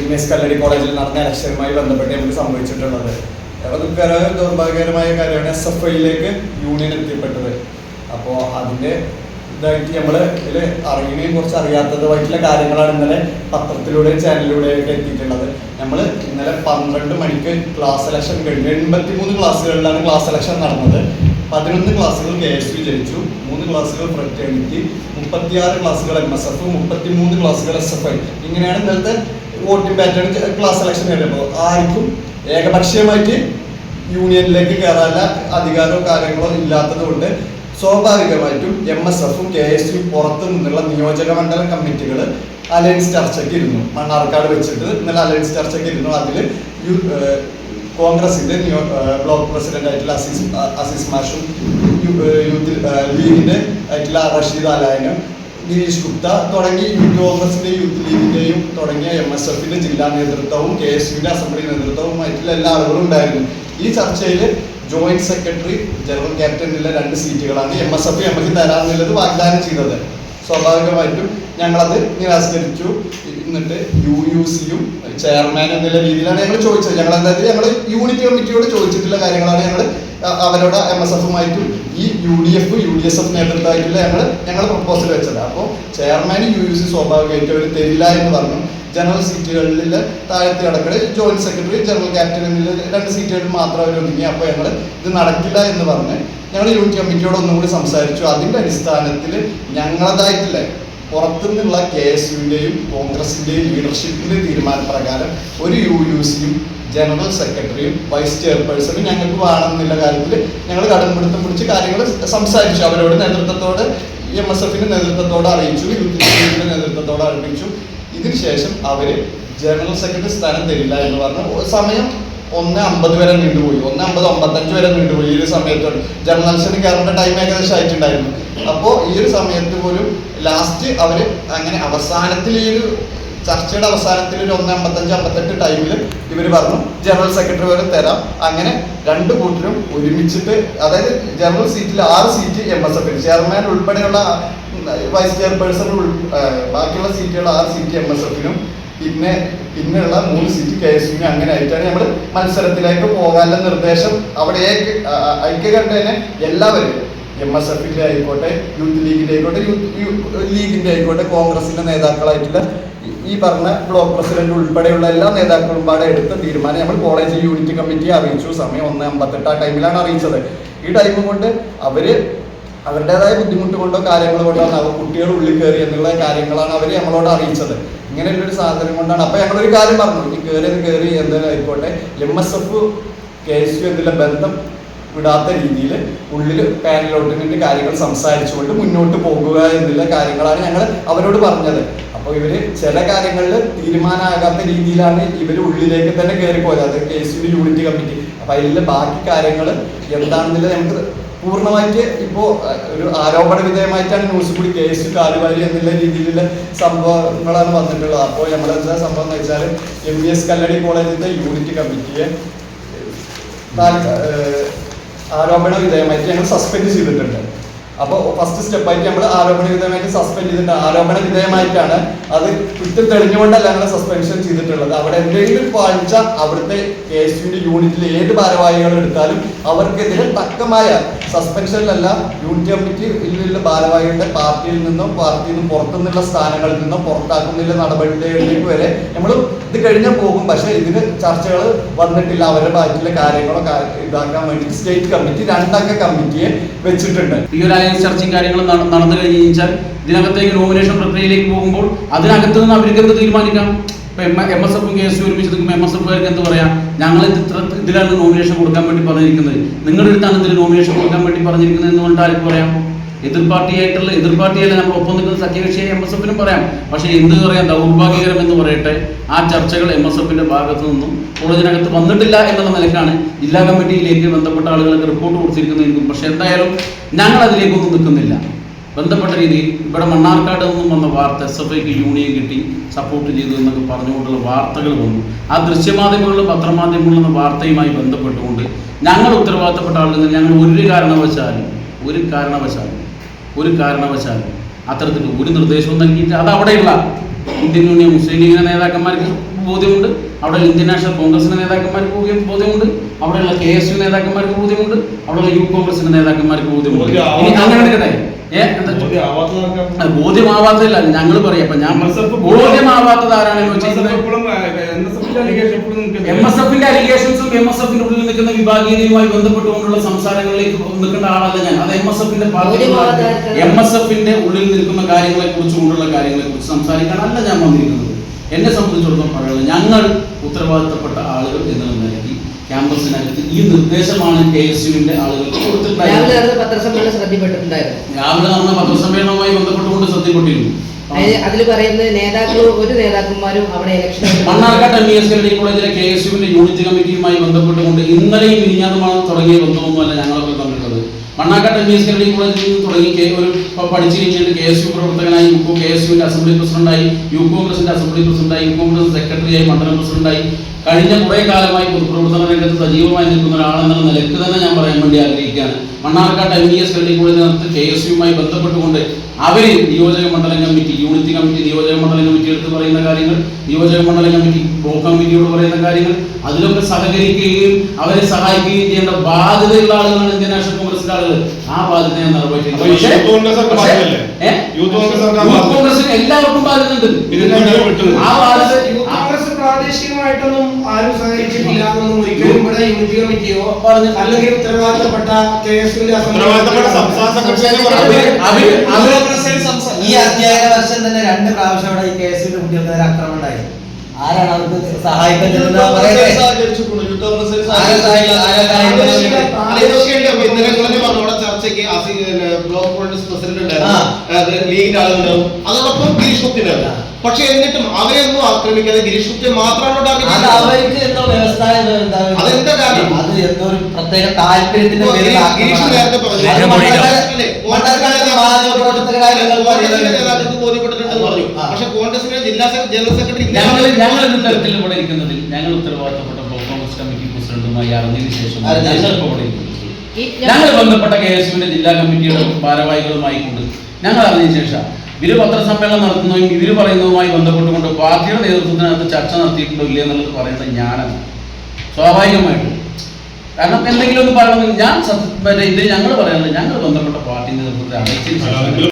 M S കല്ലടി കോളേജിൽ നടന്ന ഇലക്ഷനുമായി ബന്ധപ്പെട്ട് നമുക്ക് സംഭവിച്ചിട്ടുള്ളത്. ദുഃഖകരമായ ദൗർഭാഗ്യകരമായ കാര്യമാണ് എസ് എഫ് ഐയിലേക്ക് യൂണിയൻ എത്തിപ്പെട്ടത്. അപ്പോൾ അതിന്റെ ഇതായിട്ട് നമ്മൾ ഇതിൽ അറിയുകയും കുറച്ച് അറിയാത്തതുമായിട്ടുള്ള കാര്യങ്ങളാണ് ഇന്നലെ പത്രത്തിലൂടെയും ചാനലിലൂടെയും ഒക്കെ എത്തിയിട്ടുള്ളത്. നമ്മൾ ഇന്നലെ പന്ത്രണ്ട് മണിക്ക് ക്ലാസ് സെലക്ഷൻ കഴിഞ്ഞു എൺപത്തിമൂന്ന് ക്ലാസ്സുകളിലാണ് ക്ലാസ് സെലക്ഷൻ നടന്നത്. പതിനൊന്ന് ക്ലാസ്സുകൾ കെ എസ് യു ജയിച്ചു മൂന്ന് ക്ലാസ്സുകൾ ഫ്രറ്റേണിറ്റി മുപ്പത്തിയാറ് ക്ലാസ്സുകൾ എം എസ് എഫ് മുപ്പത്തിമൂന്ന് ക്ലാസ്സുകൾ എസ് എഫ് ഐ ഇങ്ങനെയാണ് ഇന്നലത്തെ വോട്ടിംഗ് പാറ്റേൺ ക്ലാസ് സെലക്ഷൻ വരുമ്പോൾ ആർക്കും ഏകപക്ഷീയമായിട്ട് യൂണിയനിലേക്ക് കയറാനുള്ള അധികാരമോ കാര്യങ്ങളോ ഇല്ലാത്തത് കൊണ്ട് സ്വാഭാവികമായിട്ടും എം എസ് എഫും കെ എസ് യു പുറത്തു നിന്നുള്ള നിയോജക മണ്ഡലം കമ്മിറ്റികൾ അലയൻസ് ചർച്ചയ്ക്ക് ഇരുന്നു. മണ്ണാർക്കാട് വെച്ചിട്ട് ഇന്നലെ അലയൻസ് ചർച്ചയ്ക്ക് ഇരുന്നു. അതിൽ യു കോൺഗ്രസിന്റെ ബ്ലോക്ക് പ്രസിഡന്റ് ആയിട്ടുള്ള അസീസ് അസീസ് മാഷും യൂത്ത് ലീഗിന്റെ ആയിട്ടുള്ള റഷീദ് അലായനും ഗിരീഷ് ഗുപ്ത തുടങ്ങി യൂത്ത് കോൺഗ്രസിന്റെ യൂത്ത് ലീഗിന്റെയും തുടങ്ങിയ എം എസ് എഫിന്റെ ജില്ലാ നേതൃത്വവും കെ എസ് യുവിന്റെ അസംബ്ലി നേതൃത്വവും മറ്റുള്ള എല്ലാ ആളുകളും ഉണ്ടായിരുന്നു. ഈ ചർച്ചയിൽ ജോയിന്റ് സെക്രട്ടറി ജനറൽ ക്യാപ്റ്റനിലെ രണ്ട് സീറ്റുകളാണ് എം എസ് എഫ് എമ്മക്ക് തരാമെന്നുള്ളത് വാഗ്ദാനം ചെയ്തത്. സ്വാഭാവികമായിട്ടും ഞങ്ങളത് നിരാസ്കരിച്ചു എന്നിട്ട് യു യു സിയും ചെയർമാൻ എന്നുള്ള രീതിയിലാണ് ഞങ്ങൾ ചോദിച്ചത്. ഞങ്ങൾ എന്തായാലും ഞങ്ങൾ യൂണിറ്റ് കമ്മിറ്റിയോട് ചോദിച്ചിട്ടുള്ള കാര്യങ്ങളാണ് ഞങ്ങൾ അവരോട് എം എസ് എഫുമായിട്ടും ഈ U D F U D S F നേതൃത്വമായിട്ടുള്ള ഞങ്ങൾ ഞങ്ങൾ പ്രപ്പോസൽ വെച്ചത്. അപ്പോൾ ചെയർമാൻ യു യു സി സ്വാഭാവികമായിട്ടും അവർ തരില്ല എന്ന് പറഞ്ഞു. ജനറൽ സീറ്റുകളിൽ താഴത്തെ അടക്കൽ ജോയിന്റ് സെക്രട്ടറി ജനറൽ ക്യാപ്റ്റൻ എന്നിൽ രണ്ട് സീറ്റുകളിൽ മാത്രം അവർ ഒതുങ്ങി. അപ്പോൾ ഞങ്ങൾ ഇത് നടക്കില്ല എന്ന് പറഞ്ഞ് ഞങ്ങൾ യൂണിറ്റ് കമ്മിറ്റിയോട് ഒന്നുകൂടി സംസാരിച്ചു. അതിന്റെ അടിസ്ഥാനത്തിൽ ഞങ്ങളതായിട്ടില്ല പുറത്തുനിന്നുള്ള കെ എസ് യുവിന്റെയും കോൺഗ്രസിന്റെയും ലീഡർഷിപ്പിന്റെ തീരുമാനപ്രകാരം ഒരു യു യു സിയും ജനറൽ സെക്രട്ടറിയും വൈസ് ചെയർപേഴ്സണും ഞങ്ങൾക്ക് വേണമെന്നുള്ള കാര്യത്തിൽ ഞങ്ങൾ കടമ്പിടുത്തം പിടിച്ച് കാര്യങ്ങൾ സംസാരിച്ചു. അവരോട് നേതൃത്വത്തോട് എം എസ് എഫിന്റെ നേതൃത്വത്തോട് അറിയിച്ചു യൂത്ത് ലീഗിന്റെ നേതൃത്വത്തോട് അറിയിച്ചു. ഇതിനുശേഷം അവർ ജനറൽ സെക്രട്ടറി സ്ഥാനം തരില്ല എന്ന് പറഞ്ഞു. സമയം ഒന്ന് അമ്പത് വരെ നീണ്ടുപോയി. ഒന്ന് അമ്പത് അമ്പത്തഞ്ച് വരെ നീണ്ടുപോയി. ഈ ഒരു സമയത്തോട് ജനറൽ ഇലക്ഷന് കയറേണ്ട ടൈം ഏകദേശം ആയിട്ടുണ്ടായിരുന്നു. അപ്പോൾ ഈ ഒരു സമയത്ത് പോലും ലാസ്റ്റ് അവർ അങ്ങനെ അവസാനത്തിൽ ഈ ഒരു ചർച്ചയുടെ അവസാനത്തിൽ ഒരു ഒന്ന് അമ്പത്തഞ്ച് അമ്പത്തെട്ട് ടൈമിൽ ഇവർ പറഞ്ഞു ജനറൽ സെക്രട്ടറി വരെ തരാം. അങ്ങനെ രണ്ട് കൂട്ടരും ഒരുമിച്ചിട്ട് അതായത് ജനറൽ സീറ്റിൽ ആറ് സീറ്റ് എം എസ് എഫിൽ ചെയർമാൻ ഉൾപ്പെടെയുള്ള വൈസ് ചെയർപേഴ്സൺ ബാക്കിയുള്ള സീറ്റുകൾ ആറ് സീറ്റ് എം എസ് എഫിനും പിന്നെ പിന്നെയുള്ള മൂന്ന് സീറ്റ് കെ എസ് യുവിനും അങ്ങനെ ആയിട്ടാണ് നമ്മൾ മത്സരത്തിലേക്ക് പോകാനുള്ള നിർദ്ദേശം അവിടെ ഐക്യകണ്ഠേനെ എല്ലാവരും എം എസ് എഫിന്റെ ആയിക്കോട്ടെ യൂത്ത് ലീഗിന്റെ ആയിക്കോട്ടെ യൂത്ത് ലീഗിന്റെ ആയിക്കോട്ടെ കോൺഗ്രസിന്റെ നേതാക്കളായിട്ടുള്ള ഈ- പറഞ്ഞ ബ്ലോക്ക് പ്രസിഡന്റ് ഉൾപ്പെടെയുള്ള എല്ലാ നേതാക്കളും പാടെ എടുത്ത തീരുമാനം നമ്മൾ കോളേജ് യൂണിറ്റ് കമ്മിറ്റി അറിയിച്ചു. സമയം ഒന്ന് അമ്പത്തെട്ട് ആ ടൈമിലാണ് അറിയിച്ചത്. ഈ ടൈം കൊണ്ട് അവർ അവരുടേതായ ബുദ്ധിമുട്ട് കൊണ്ടോ കാര്യങ്ങൾ കൊണ്ടോ അവർ കുട്ടികൾ ഉള്ളിൽ കയറി എന്നുള്ള കാര്യങ്ങളാണ് അവർ നമ്മളോട് അറിയിച്ചത്. ഇങ്ങനെയുള്ള ഒരു സാധനം കൊണ്ടാണ്. അപ്പൊ ഞങ്ങളൊരു കാര്യം പറഞ്ഞു. ഇനി കയറിയത് കയറി എന്തായാലും ആയിക്കോട്ടെ. M S F K S U എന്നുള്ള ബന്ധം വിടാത്ത രീതിയിൽ ഉള്ളിൽ പാനലോട്ടിന്റെ കാര്യങ്ങൾ സംസാരിച്ചുകൊണ്ട് മുന്നോട്ട് പോകുക എന്നുള്ള കാര്യങ്ങളാണ് ഞങ്ങൾ അവരോട് പറഞ്ഞത്. അപ്പോൾ ഇവർ ചില കാര്യങ്ങളിൽ തീരുമാനമാകാത്ത രീതിയിലാണ് ഇവർ ഉള്ളിലേക്ക് തന്നെ കയറി പോയത്. അത് കെ യു യൂണിറ്റ് കമ്മിറ്റി. അപ്പോൾ അതിലെ ബാക്കി കാര്യങ്ങൾ എന്താണെന്നുള്ളത് നമുക്ക് പൂർണമായിട്ട് ഇപ്പോൾ ഒരു ആരോപണ വിധേയമായിട്ടാണ് ന്യൂസ് കൂടി കേസ് കാലുവാരി എന്നുള്ള രീതിയിലുള്ള സംഭവങ്ങളാണ് വന്നിട്ടുള്ളത്. അപ്പോൾ നമ്മളെന്താ സംഭവം എന്ന് വെച്ചാൽ എം ബി എസ് കല്ലടി കോളേജിന്റെ യൂണിറ്റ് കമ്മിറ്റിയെ ആരോപണ വിധേയമായിട്ട് ഞങ്ങൾ സസ്പെൻഡ് ചെയ്തിട്ടുണ്ട്. അപ്പോൾ ഫസ്റ്റ് സ്റ്റെപ്പായിട്ട് നമ്മൾ ആരോപണ വിധേയമായിട്ട് സസ്പെൻഡ് ചെയ്തിട്ടുണ്ട്. ആരോപണ വിധേയമായിട്ടാണ് അത് കുറ്റം തെളിഞ്ഞുകൊണ്ടല്ല നമ്മൾ സസ്പെൻഷൻ ചെയ്തിട്ടുള്ളത്. അവിടെ എന്തെങ്കിലും പാഴ്ച അവിടുത്തെ കെ എസ് യുവിന്റെ യൂണിറ്റിൽ ഏത് ഭാരവാഹികൾ എടുത്താലും അവർക്കെതിരെ തക്കമായ സസ്പെൻഷനിലല്ല യൂണിറ്റ് കമ്മിറ്റിയിലുള്ള ഭാരവാഹികളുടെ പാർട്ടിയിൽ നിന്നും പാർട്ടിയിൽ നിന്നും പുറത്തുനിന്നുള്ള സ്ഥാനങ്ങളിൽ നിന്നും പുറത്താക്കുന്നില്ല നടപടികളിലേക്ക് വരെ നമ്മൾ ഇത് കഴിഞ്ഞാൽ പോകും. പക്ഷേ ഇതിന് ചർച്ചകൾ വന്നിട്ടില്ല. അവരുടെ ബാക്കിയുള്ള കാര്യങ്ങളോ ഇതാക്കാൻ വേണ്ടി സ്റ്റേറ്റ് കമ്മിറ്റി രണ്ടംഗ കമ്മിറ്റിയെ വെച്ചിട്ടുണ്ട്. ഈ ഒരു അലയൻസ് ചർച്ചയും കാര്യങ്ങളും നടന്നു കഴിഞ്ഞു കഴിഞ്ഞാൽ ഇതിനകത്തേക്ക് നോമിനേഷൻ പ്രക്രിയയിലേക്ക് പോകുമ്പോൾ അതിനകത്ത് നിന്ന് അവർക്ക് എന്ത് തീരുമാനിക്കാം? ഇപ്പൊ എം എസ് എഫും കെ എസ് ഒരുമിച്ച് നിൽക്കുമ്പോൾ എം എസ് എഫുകാർക്ക് എന്ത് പറയാം? ഞങ്ങൾ ഇത്ര ഇതിലാണ് നോമിനേഷൻ കൊടുക്കാൻ വേണ്ടി പറഞ്ഞിരിക്കുന്നത്. നിങ്ങളുടെ അടുത്താണ് ഇതിൽ നോമിനേഷൻ കൊടുക്കാൻ വേണ്ടി പറഞ്ഞിരിക്കുന്നത് എന്ന് പറഞ്ഞിട്ട് ആർക്ക് പറയാം? എതിർ പാർട്ടിയായിട്ടുള്ള എതിർ പാർട്ടിയല്ല നമ്മൾ ഒപ്പം നിൽക്കുന്ന സഖ്യകക്ഷിയെ എം എസ് എഫിനും പറയാം. പക്ഷേ എന്ത് പറയാം? ദൗർഭാഗ്യകരം എന്ന് പറയട്ടെ. ആ ചർച്ചകൾ എം എസ് എഫിന്റെ ഭാഗത്തു നിന്നും കോളേജിനകത്ത് വന്നിട്ടില്ല എന്നുള്ള നിലക്കാണ് ജില്ലാ കമ്മിറ്റിയിലേക്ക് ബന്ധപ്പെട്ട ആളുകൾക്ക് റിപ്പോർട്ട് കൊടുത്തിരിക്കുന്നതിനും പക്ഷേ എന്തായാലും ഞങ്ങൾ അതിലേക്കൊന്നും നിൽക്കുന്നില്ല. ബന്ധപ്പെട്ട രീതിയിൽ ഇവിടെ മണ്ണാർക്കാട് നിന്നും വന്ന വാർത്ത എസ് എഫ് ഐക്ക് യൂണിയൻ കിട്ടി സപ്പോർട്ട് ചെയ്തു എന്നൊക്കെ പറഞ്ഞുകൊണ്ടുള്ള വാർത്തകൾ വന്നു. ആ ദൃശ്യമാധ്യമങ്ങളിലും പത്രമാധ്യമങ്ങളിലും വാർത്തയുമായി ബന്ധപ്പെട്ടുകൊണ്ട് ഞങ്ങൾ ഉത്തരവാദിത്തപ്പെട്ട ആളുകൾ ഞങ്ങൾ ഒരു കാരണവശാലും ഒരു കാരണവശാലും ഒരു കാരണവശാലും അത്തരത്തിൽ ഒരു നിർദ്ദേശവും നൽകിയിട്ട് അത് അവിടെയുള്ള ഇന്ത്യൻ യൂണിയൻ മുസ്ലിം ലീഗിന്റെ നേതാക്കന്മാർക്ക് ബോധ്യമുണ്ട്. അവിടെ ഇന്ത്യൻ നാഷണൽ കോൺഗ്രസിന്റെ നേതാക്കന്മാർക്ക് ബോധ്യം- ബോധ്യമുണ്ട്. അവിടെയുള്ള കെ എസ് യു നേതാക്കന്മാർക്ക് ബോധ്യമുണ്ട്. അവിടെയുള്ള യൂത്ത് കോൺഗ്രസിന്റെ നേതാക്കന്മാർക്ക് ബോധ്യമുണ്ട്. ബോധ്യം അങ്ങനെ എടുക്കട്ടെ ബോധ്യമാവാത്തതല്ല. ഞങ്ങൾ പറയാം. അപ്പൊ ഞാൻ ബോധ്യമാവാത്തത് ആരാണെന്ന് MSF വെച്ചാൽ എപ്പോഴും, ആ, NSF ന്റെ allegation എപ്പോഴും നിൽക്കുന്നത്. എം എസ് എഫിന്റെ അലിഗേഷൻസും എം എസ് എഫിന്റെ ഉള്ളിൽ നിൽക്കുന്ന വിഭാഗീയതയുമായി ബന്ധപ്പെട്ടുകൊണ്ടുള്ള സംസാരങ്ങളിലേക്ക് നിൽക്കേണ്ട ആളല്ല ഞാൻ. അത് എം എസ് എഫിന്റെ എം എസ് എഫിന്റെ ഉള്ളിൽ നിൽക്കുന്ന കാര്യങ്ങളെ കുറിച്ച് കൊണ്ടുള്ള കാര്യങ്ങളെ കുറിച്ച് സംസാരിക്കാനല്ല ഞാൻ വന്നിരിക്കുന്നത്. എന്നെ സംബന്ധിച്ചിടത്തോളം പറയുന്നത് ഞങ്ങൾ ഉത്തരവാദിത്തപ്പെട്ട ആളുകൾ എന്നുള്ള നിലയ്ക്ക് ക്യാമ്പസിനകത്ത് ഈ നിർദ്ദേശമാണ് കെ എസ് യുവിന്റെ ആളുകൾക്ക് കൊടുത്തിട്ടുണ്ടായിരുന്നത് പത്രസമ്മേളനം ശ്രദ്ധപ്പെട്ടിട്ടുണ്ടായിരുന്നു രാവിലെ നടന്ന പത്രസമ്മേളനവുമായി ബന്ധപ്പെട്ടുകൊണ്ട് ശ്രദ്ധപ്പെട്ടിരുന്നു അതിൽ പറയുന്നത് നേതാക്കൾ ഒരു നേതാക്കന്മാരും അവിടെ ഇലക്ഷൻ മണ്ണാർക്കാട് എം എസ് കോളേജിലെ കെ എസ് യുവിന്റെ യൂണിറ്റ് കമ്മിറ്റിയുമായി ബന്ധപ്പെട്ടുകൊണ്ട് ഇന്നലെയും മിനിഞ്ഞാതുമാണ് തുടങ്ങിയ ബന്ധമൊന്നുമല്ല ഞങ്ങളൊക്കെ മണ്ണാർക്കാട് എം എസ് കെൽഡി കോളേജിൽ നിന്ന് തുടങ്ങി. ഒരു പ- പഠിച്ചു കഴിഞ്ഞിട്ട് കെ എസ് യു പ്രവർത്തകനായി യു കെ എസ് യുവിന്റെ അസംബ്ലി പ്രസിഡന്റായി യു കോൺഗ്രസിന്റെ അസംബ്ലി പ്രസിഡന്റായി യു കോൺഗ്രസ് സെക്രട്ടറിയായി മണ്ഡലം പ്രസിഡന്റായി കഴിഞ്ഞ കുറേ കാലമായി പൊതുപ്രവർത്തന രംഗത്ത് സജീവമായി നിൽക്കുന്ന ഒരാളെന്നുള്ള നിലയ്ക്ക് തന്നെ ഞാൻ പറയാൻ വേണ്ടി ആഗ്രഹിക്കുകയാണ്. മണ്ണാർക്കാട് എം ഇ എസ് കെൽഡി നടത്തി കെ എസ് യുമായി ബന്ധപ്പെട്ടുകൊണ്ട് അവർ നിയോജക മണ്ഡലം കമ്മിറ്റി യൂണിറ്റ് കമ്മിറ്റി നിയോജക മണ്ഡലം കമ്മിറ്റി എടുത്ത് പറയുന്ന കാര്യങ്ങൾ നിയോജക മണ്ഡലം കമ്മിറ്റി ബ്ലോക്ക് കമ്മിറ്റിയോട് പറയുന്ന കാര്യങ്ങൾ അതിലൊക്കെ സഹകരിക്കുകയും അവരെ സഹായിക്കുകയും ചെയ്യേണ്ട ബാധ്യതയുള്ള ആളുകളാണ് ഇന്ത്യൻ നാഷണൽ ആളുകൾ ആ ബാധ്യത ഞാൻ. കോൺഗ്രസിന് എല്ലാവർക്കും ബാധ്യതയുണ്ട്. ആ ബാധ്യത പ്രാദേശികമായിട്ടൊന്നും ആരും സഹകരിച്ചിട്ടില്ല എന്നൊന്നും ഒരിക്കലും ഇവിടെ യൂണിറ്റ് കമ്മിറ്റിയോ. അല്ലെങ്കിൽ ഉത്തരവാദിത്തപ്പെട്ട കെ എസ് ഈ അധ്യയന വർഷം തന്നെ രണ്ട് പ്രാവശ്യം അവിടെ കുട്ടികൾക്ക് നേരെ ആക്രമണം ഉണ്ടായി ആരാണ് അവർക്ക് സഹായിക്കാൻ ലീഗിന്റെ ആളുണ്ടാവും അതോടൊപ്പം ഗിരിശുദ്ധിനല്ല. പക്ഷെ എന്നിട്ടും അവരെയൊന്നും ആക്രമിക്കാതെ ഗിരിശുദ്ധി മാത്രമാണ്. അവർക്ക് എന്തോ വ്യവസായ അതെന്താ കാരണം? അത് എന്തോ ഒരു പ്രത്യേക താല്പര്യത്തിന്റെ ഗിരീഷ്. നേരത്തെ പറഞ്ഞു ബോധ്യപ്പെട്ടിട്ടുണ്ടെന്ന്. പക്ഷെ കോൺഗ്രസിന്റെ ജില്ലാ ജനറൽ സെക്രട്ടറി ഞങ്ങൾ ഞങ്ങൾ ഇന്ന് തരത്തിൽ ഇവിടെ ഇരിക്കുന്നതിൽ ഞങ്ങൾ ഉത്തരവാദിത്തപ്പെട്ട കോൺഗ്രസ് കമ്മിറ്റി പ്രസിഡന്റുമായി അറിഞ്ഞതിന് ശേഷം ഞങ്ങൾ ഇപ്പോൾ ഇവിടെ ഞങ്ങൾ ബന്ധപ്പെട്ട കെ എസ് യുവിന്റെ ജില്ലാ കമ്മിറ്റിയുടെ ഭാരവാഹികളുമായിക്കൊണ്ട് ഞങ്ങൾ അറിഞ്ഞ ശേഷം ഇവർ പത്രസമ്മേളനം നടത്തുന്നതും ഇവർ പറയുന്നതുമായി ബന്ധപ്പെട്ടുകൊണ്ട് പാർട്ടിയുടെ നേതൃത്വത്തിനകത്ത് ചർച്ച നടത്തിയിട്ടുണ്ടോ ഇല്ല എന്നുള്ളത് പറയുന്നത് ഞാനാണ് സ്വാഭാവികമായിട്ടും. കാരണം എന്തെങ്കിലും ഒന്ന് പറയണമെങ്കിൽ ഞാൻ സത്യ- ഇത് ഞങ്ങൾ പറയുന്നത് ഞങ്ങൾ ബന്ധപ്പെട്ട പാർട്ടി നേതൃത്വത്തെ അല്ല,